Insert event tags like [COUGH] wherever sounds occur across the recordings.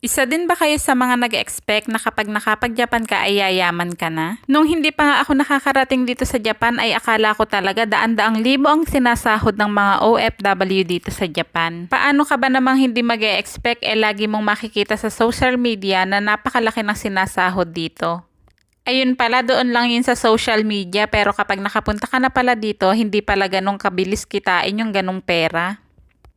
Isa din ba kayo sa mga nag-expect na kapag nakapag-Japan ka ay yayaman ka na? Nung hindi pa nga ako nakakarating dito sa Japan ay akala ko talaga daan-daang libo ang sinasahod ng mga OFW dito sa Japan. Paano ka ba namang hindi mag expect eh lagi mong makikita sa social media na napakalaki ng sinasahod dito? Ayun pala, doon lang yun sa social media pero kapag nakapunta ka na pala dito, hindi pala ganong kabilis kitain yung ganong pera.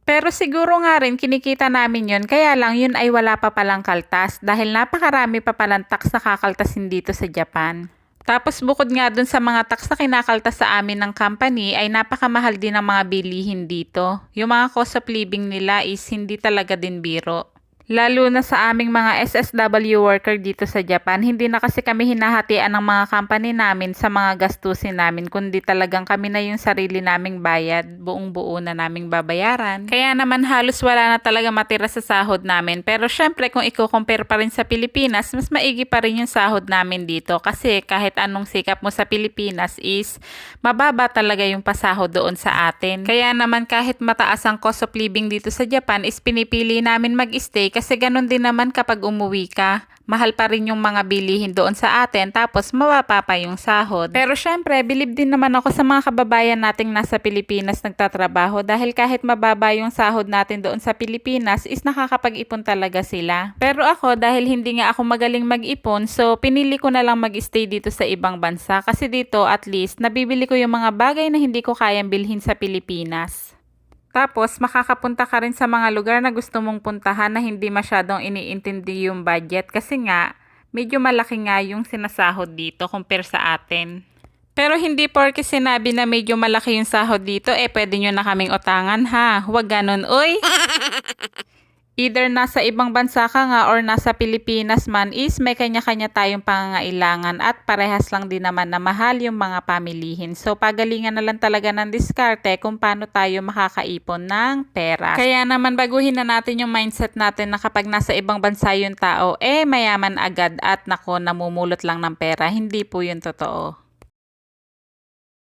Pero siguro nga rin kinikita namin yun, kaya lang yun ay wala pa palang kaltas dahil napakarami pa palang tax na kakaltasin dito sa Japan. Tapos bukod nga dun sa mga tax na kinakaltas sa amin ng company ay napakamahal din ang mga bilihin dito. Yung mga cost of living nila is hindi talaga din biro. Lalo na sa aming mga SSW worker dito sa Japan, hindi na kasi kami hinahatian ng mga company namin sa mga gastusin namin, kundi talagang kami na yung sarili naming bayad, buong buo na naming babayaran. Kaya naman halos wala na talaga matira sa sahod namin. Pero syempre kung i-compare pa rin sa Pilipinas, mas maigi pa rin yung sahod namin dito. Kasi kahit anong sikap mo sa Pilipinas is mababa talaga yung pasahod doon sa atin. Kaya naman kahit mataas ang cost of living dito sa Japan is pinipili namin mag-stay kasi ganun din naman kapag umuwi ka. Mahal pa rin yung mga bilihin doon sa atin tapos mababa pa yung sahod. Pero syempre, bilib din naman ako sa mga kababayan nating nasa Pilipinas nagtatrabaho dahil kahit mababa yung sahod natin doon sa Pilipinas is nakakapag-ipon talaga sila. Pero ako dahil hindi nga ako magaling mag-ipon so pinili ko na lang mag-stay dito sa ibang bansa kasi dito at least nabibili ko yung mga bagay na hindi ko kayang bilhin sa Pilipinas. Tapos, makakapunta ka rin sa mga lugar na gusto mong puntahan na hindi masyadong iniintindi yung budget kasi nga, medyo malaki nga yung sinasahod dito compare sa atin. Pero hindi porke sinabi na medyo malaki yung sahod dito, eh pwede nyo na kaming utangan ha. Huwag ganun, uy! [LAUGHS] Either nasa ibang bansa ka nga or nasa Pilipinas man is may kanya-kanya tayong pangangailangan at parehas lang din naman na mahal yung mga pamilihin. So pagalingan na lang talaga ng diskarte kung paano tayo makakaipon ng pera. Kaya naman baguhin na natin yung mindset natin na kapag nasa ibang bansa yung tao, eh mayaman agad at nako namumulot lang ng pera. Hindi po yun totoo.